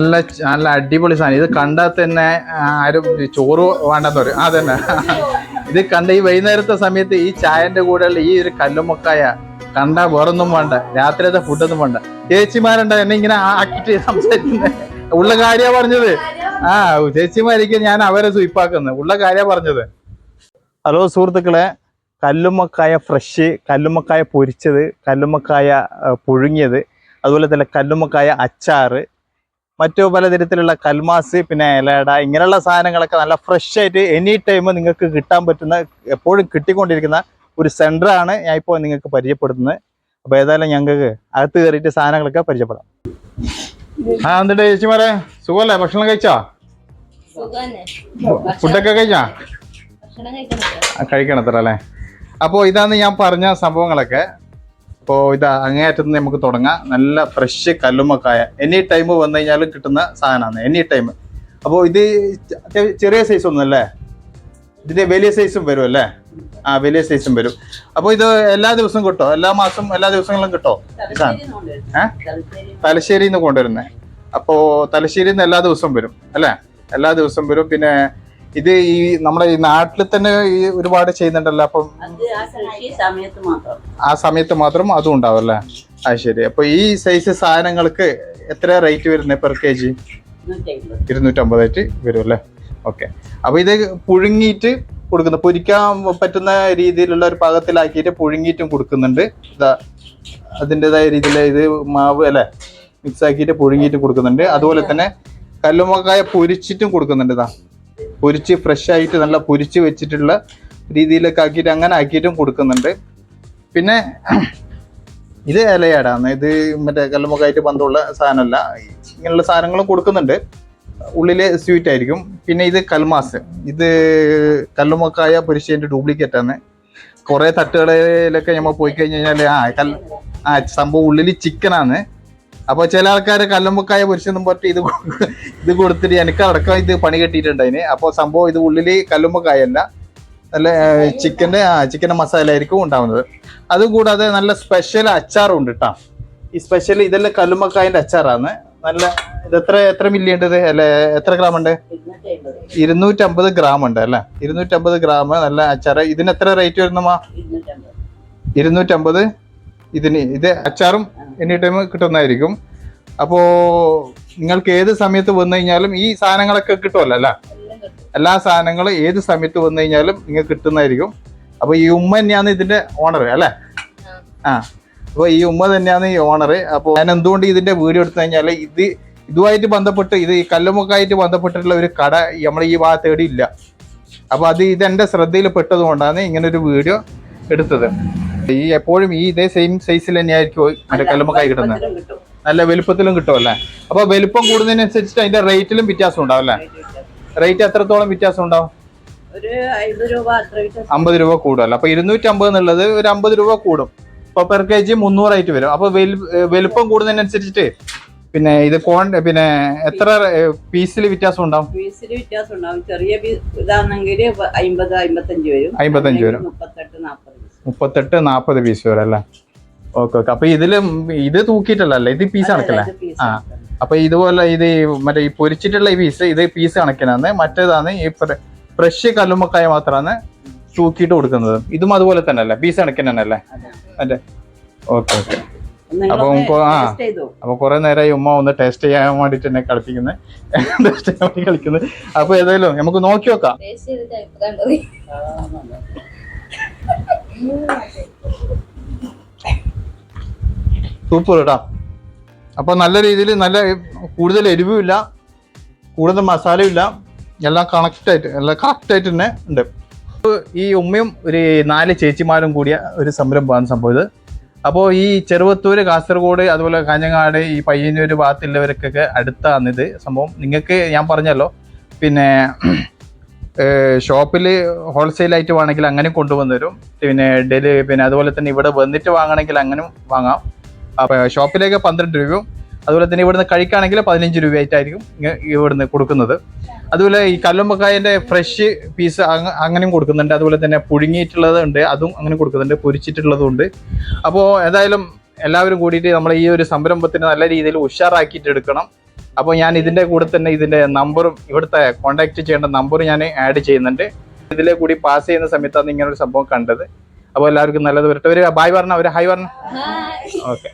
നല്ല നല്ല അടിപൊളി സാധനം. ഇത് കണ്ടാൽ തന്നെ ആരും ചോറ് വേണ്ടെന്ന് പറയും. ആ തന്നെ ഇത് കണ്ട ഈ വൈകുന്നേരത്തെ സമയത്ത് ഈ ചായന്റെ കൂടെയുള്ള ഈ ഒരു കല്ലുമൊക്കായ കണ്ട വേറൊന്നും വേണ്ട. രാത്രിയത്തെ ഫുഡൊന്നും വേണ്ട. ചേച്ചിമാരുണ്ട്? എന്നെ ഇങ്ങനെ ആക്കിട്ട് സംസാരിക്കുന്നത് ഉള്ള കാര്യ പറഞ്ഞത്. ആ ചേച്ചിമാരിക്ക് ഞാൻ അവരെ സ്വീപ്പാക്കുന്നത് ഉള്ള കാര്യ പറഞ്ഞത്. ഹലോ സുഹൃത്തുക്കളെ. കല്ലുമ്മക്കായ ഫ്രഷ് കല്ലുമ്മക്കായ പൊരിച്ചത് കല്ലുമ്മക്കായ പുഴുങ്ങിയത് അതുപോലെ തന്നെ കല്ലുമ്മക്കായ അച്ചാറ് മറ്റു പലതരത്തിലുള്ള കൽമാസ് പിന്നെ ഇലട ഇങ്ങനെയുള്ള സാധനങ്ങളൊക്കെ നല്ല ഫ്രഷ് ആയിട്ട് എനി ടൈം നിങ്ങൾക്ക് കിട്ടാൻ പറ്റുന്ന എപ്പോഴും കിട്ടിക്കൊണ്ടിരിക്കുന്ന ഒരു സെന്ററാണ് ഞാൻ ഇപ്പോൾ നിങ്ങൾക്ക് പരിചയപ്പെടുത്തുന്നത്. അപ്പോൾ ഏതായാലും ഞങ്ങൾക്ക് അകത്ത് കയറിയിട്ട് സാധനങ്ങളൊക്കെ പരിചയപ്പെടാം. ആ എന്നിട്ട് ചേച്ചിമാരെ? സുഖമല്ലേ? ഭക്ഷണം കഴിച്ചോ? ഫുഡൊക്കെ കഴിച്ചാ? കഴിക്കണം കഴിക്കണത്ര അല്ലേ? അപ്പോൾ ഇതാണ് ഞാൻ പറഞ്ഞ സംഭവങ്ങളൊക്കെ. അപ്പോൾ ഇതാ അങ്ങേയറ്റത്ത് നമുക്ക് തുടങ്ങാം. നല്ല ഫ്രഷ് കല്ലുമ്മക്കായ. എനി ടൈം വന്നു കഴിഞ്ഞാലും കിട്ടുന്ന സാധനമാണ്. എനി ടൈം അപ്പോൾ ഇത് ചെറിയ സൈസ് ഒന്നും അല്ലേ? ഇതിന്റെ വലിയ സൈസും വരും അല്ലേ? ആ വലിയ സൈസും വരും. അപ്പോൾ ഇത് എല്ലാ ദിവസവും കിട്ടോ? എല്ലാ മാസം എല്ലാ ദിവസങ്ങളും കിട്ടോ? സാധനം? ഏ? തലശ്ശേരിയിൽ നിന്ന് കൊണ്ടുവരുന്നത് അപ്പോൾ തലശ്ശേരിയിൽ നിന്ന് എല്ലാ ദിവസവും വരും അല്ലേ? എല്ലാ ദിവസവും വരും. പിന്നെ ഇത് ഈ നമ്മുടെ ഈ നാട്ടിൽ തന്നെ ഈ ഒരുപാട് ചെയ്യുന്നുണ്ടല്ലോ അപ്പം ആ സമയത്ത് മാത്രം. ആ അതും ഉണ്ടാവും അല്ലേ? അത് ശരി. അപ്പൊ ഈ സൈസ് സാധനങ്ങൾക്ക് എത്ര റേറ്റ് വരുന്നത് പെർ കെ ജി നൂറ്റമ്പത് ഇരുന്നൂറ്റമ്പതായിട്ട് വരും അല്ലേ? ഓക്കെ അപ്പൊ ഇത് പുഴുങ്ങിയിട്ട് കൊടുക്കുന്നു. പൊരിക്കാൻ പറ്റുന്ന രീതിയിലുള്ള ഒരു പാകത്തിലാക്കിയിട്ട് പുഴുങ്ങിയിട്ടും കൊടുക്കുന്നുണ്ട്. ഇതാ അതിന്റെതായ രീതിയിൽ ഇത് മാവ് അല്ലെ? മിക്സ് ആക്കിയിട്ട് പുഴുങ്ങിയിട്ട് കൊടുക്കുന്നുണ്ട്. അതുപോലെ തന്നെ കല്ലുമക്കായ പൊരിച്ചിട്ടും കൊടുക്കുന്നുണ്ട് ഇതാ. പൊരിച്ച് ഫ്രഷ് ആയിട്ട് നല്ല പൊരിച്ച് വെച്ചിട്ടുള്ള രീതിയിലൊക്കെ ആക്കിയിട്ട് അങ്ങനെ ആക്കിയിട്ടും കൊടുക്കുന്നുണ്ട്. പിന്നെ ഇത് ഇലയാടാന്ന് ഇത് മറ്റേ കല്ലുമക്കായിട്ട് ബന്ധമുള്ള സാധനമല്ല. ഇങ്ങനെയുള്ള സാധനങ്ങളും കൊടുക്കുന്നുണ്ട്. ഉള്ളിൽ സ്വീറ്റ് ആയിരിക്കും. പിന്നെ ഇത് കൽമാസ്. ഇത് കല്ലുമക്കായ പൊരിച്ചതിന്റെ ഡ്യൂപ്ലിക്കേറ്റ് ആണ്. കുറേ തട്ടുകളിലൊക്കെ നമ്മൾ പോയി കഴിഞ്ഞ് കഴിഞ്ഞാൽ ആ കൽ ആ സംഭവം ഉള്ളിൽ ചിക്കനാണ് അപ്പോൾ ചില ആൾക്കാർ കല്ലമ്പക്കായ പുരുഷനും പറ്റി ഇത് ഇത് കൊടുത്തിട്ട് എനിക്ക് അടക്കം ഇത് പണി കെട്ടിയിട്ടുണ്ട് അതിന്. അപ്പോൾ സംഭവം ഇത് ഉള്ളിൽ കല്ലുമ്മക്കായല്ല നല്ല ചിക്കന്റെ ആ ചിക്കന്റെ മസാല ആയിരിക്കും ഉണ്ടാവുന്നത്. അതുകൂടാതെ നല്ല സ്പെഷ്യൽ അച്ചാറും ഉണ്ട് കേട്ടോ ഈ സ്പെഷ്യൽ ഇതെല്ലാം കല്ലുമ്മക്കായന്റെ അച്ചാറാണ് നല്ല ഇത് എത്ര എത്ര മില്ലി ഉണ്ട് ഇത്? അല്ലെ എത്ര ഗ്രാം ഉണ്ട്? ഇരുന്നൂറ്റമ്പത് ഗ്രാം ഉണ്ട് അല്ലേ? ഇരുന്നൂറ്റമ്പത് ഗ്രാം നല്ല അച്ചാറ്. ഇതിന് എത്ര റേറ്റ് വരുന്നമാ ഇരുന്നൂറ്റമ്പത്? ഇതിന് ഇത് അച്ചാറും എനി ടൈം കിട്ടുന്നതായിരിക്കും. അപ്പോ നിങ്ങൾക്ക് ഏത് സമയത്ത് വന്നു കഴിഞ്ഞാലും ഈ സാധനങ്ങളൊക്കെ കിട്ടുമല്ലോ അല്ല? എല്ലാ സാധനങ്ങളും ഏത് സമയത്ത് വന്നു കഴിഞ്ഞാലും നിങ്ങൾക്ക് കിട്ടുന്നതായിരിക്കും. അപ്പോൾ ഈ ഉമ്മ തന്നെയാണ് ഇതിന്റെ ഓണർ അല്ലേ? ആ. അപ്പോൾ ഈ ഉമ്മ തന്നെയാണ് ഈ ഓണർ അപ്പോൾ ഞാൻ എന്തുകൊണ്ട് ഇതിന്റെ വീഡിയോ എടുത്തു കഴിഞ്ഞാൽ ഇത് ഇതുമായിട്ട് ബന്ധപ്പെട്ട് ഇത് ഈ കല്ലുമുക്കായിട്ട് ബന്ധപ്പെട്ടിട്ടുള്ള ഒരു കട നമ്മൾ ഈ ഭാഗത്ത് എവിടെ ഇല്ല. അപ്പോൾ അത് ഇത് എന്റെ ശ്രദ്ധയിൽ പെട്ടതുകൊണ്ടാണ് കൊണ്ടാണ് ഇങ്ങനെ ഒരു വീഡിയോ എടുത്തത്. ഈ എപ്പോഴും ഈ ഇതേ സെയിം സൈസിൽ തന്നെയായിരിക്കും മറ്റേ കല്ലുമ്മക്കായി കിട്ടുന്നത്. നല്ല വലുപ്പത്തിലും കിട്ടുമല്ലേ അപ്പൊ വലുപ്പം കൂടുന്നതിനനുസരിച്ചിട്ട് അതിന്റെ റേറ്റിലും വ്യത്യാസം ഉണ്ടാവും അല്ലേ? റേറ്റ് എത്രത്തോളം വ്യത്യാസം ഉണ്ടാവും? അമ്പത് രൂപ കൂടുമല്ലോ അപ്പൊ ഇരുന്നൂറ്റി അമ്പത് എന്നുള്ളത് ഒരു അമ്പത് രൂപ കൂടും. ഇപ്പൊ പെർ കെ ജി മുന്നൂറായിട്ട് വരും. അപ്പൊ വലുപ്പം കൂടുന്നതിനനുസരിച്ചിട്ട് പിന്നെ ഇത് കോൺ പിന്നെ എത്ര പീസിൽ വ്യത്യാസം ഉണ്ടാവും? പീസിൽ വ്യത്യാസം ഉണ്ടാവും. ചെറിയ ഇതാണെങ്കിൽ അമ്പത് അമ്പത്തഞ്ച് വരും. അമ്പത്തഞ്ച് വരും. മുപ്പത്തെട്ട് നാൽപ്പത് പീസ് വരെ അല്ലേ? ഓക്കെ ഓക്കെ അപ്പൊ ഇതിൽ ഇത് തൂക്കിയിട്ടല്ലേ ഇത് പീസ് കണക്കല്ലേ ആ. അപ്പൊ ഇതുപോലെ ഇത് മറ്റേ ഈ പൊരിച്ചിട്ടുള്ള ഈ പീസ് ഇത് പീസ് കണക്കിനാണ് മറ്റേതാണ് ഈ ഫ്രഷ് കല്ലുമ്മക്കായ മാത്രമാണ് തൂക്കിയിട്ട് കൊടുക്കുന്നത്. ഇതും അതുപോലെ തന്നെ അല്ലേ? പീസ് കണക്കിന് തന്നെ അല്ലേ? അതെ ഓക്കെ ഓക്കെ അപ്പൊ ആ. അപ്പൊ കുറെ നേരമായി ഉമ്മ ഒന്ന് ടേസ്റ്റ് ചെയ്യാൻ വേണ്ടിട്ട് എന്നെ കളിപ്പിക്കുന്നത് ടേസ്റ്റ് ചെയ്യാൻ വേണ്ടി കളിക്കുന്നത് അപ്പൊ ഏതായാലും നമുക്ക് നോക്കി നോക്കാം ടേസ്റ്റ് ചെയ്തിട്ട് അഭിപ്രായം പറയും. സൂപ്പർ കേട്ടാ. അപ്പൊ നല്ല രീതിയിൽ നല്ല കൂടുതൽ എരിവുമില്ല കൂടുതൽ മസാലയില്ല എല്ലാം കണക്റ്റ് ആയിട്ട് എല്ലാം കറക്റ്റ് ആയിട്ട് തന്നെ ഉണ്ട്. ഈ ഉമ്മയും ഒരു നാല് ചേച്ചിമാരും കൂടിയ ഒരു സംരംഭമാണ് സംഭവം അപ്പോൾ ഈ ചെറുവത്തൂര് കാസർഗോഡ് അതുപോലെ കാഞ്ഞങ്ങാട് ഈ പയ്യന്നൂർ ഭാഗത്തുള്ളവർക്കൊക്കെ അടുത്താണിത് സംഭവം. നിങ്ങൾക്ക് ഞാൻ പറഞ്ഞല്ലോ. പിന്നെ ഷോപ്പിൽ ഹോൾസെയിൽ ആയിട്ട് വേണമെങ്കിൽ അങ്ങനെ കൊണ്ടുവന്ന് തരും പിന്നെ ഡെലി പിന്നെ അതുപോലെ തന്നെ ഇവിടെ വന്നിട്ട് വാങ്ങണമെങ്കിൽ അങ്ങനെ വാങ്ങാം. അപ്പോൾ ഷോപ്പിലേക്ക് പന്ത്രണ്ട് രൂപയും അതുപോലെ തന്നെ ഇവിടുന്ന് കഴിക്കുകയാണെങ്കിൽ പതിനഞ്ച് രൂപയായിട്ടായിരിക്കും ഇവിടുന്ന് കൊടുക്കുന്നത്. അതുപോലെ ഈ കല്ലുമ്പക്കായന്റെ ഫ്രഷ് പീസ് അങ്ങനെയും കൊടുക്കുന്നുണ്ട്. അതുപോലെ തന്നെ പുഴുങ്ങിയിട്ടുള്ളതുണ്ട് അതും അങ്ങനെ കൊടുക്കുന്നുണ്ട് പൊരിച്ചിട്ടുള്ളതും ഉണ്ട്. അപ്പോൾ ഏതായാലും എല്ലാവരും കൂടിയിട്ട് നമ്മൾ ഈ ഒരു സംരംഭത്തിന് നല്ല രീതിയിൽ ഉഷാറാക്കിയിട്ട് എടുക്കണം. അപ്പോൾ ഞാൻ ഇതിന്റെ കൂടെ തന്നെ ഇതിന്റെ നമ്പറും ഇവിടുത്തെ കോൺടാക്റ്റ് ചെയ്യേണ്ട നമ്പറും ഞാൻ ആഡ് ചെയ്യുന്നുണ്ട്. ഇതിലെ കൂടി പാസ് ചെയ്യുന്ന സമയത്താണ് ഇങ്ങനെ ഒരു സംഭവം കണ്ടത്. അപ്പോൾ എല്ലാവർക്കും നല്ലത് വരട്ടെ. ഒരു ബായ് പറഞ്ഞ ഒരു ഹായ് പറഞ്ഞ ഓക്കെ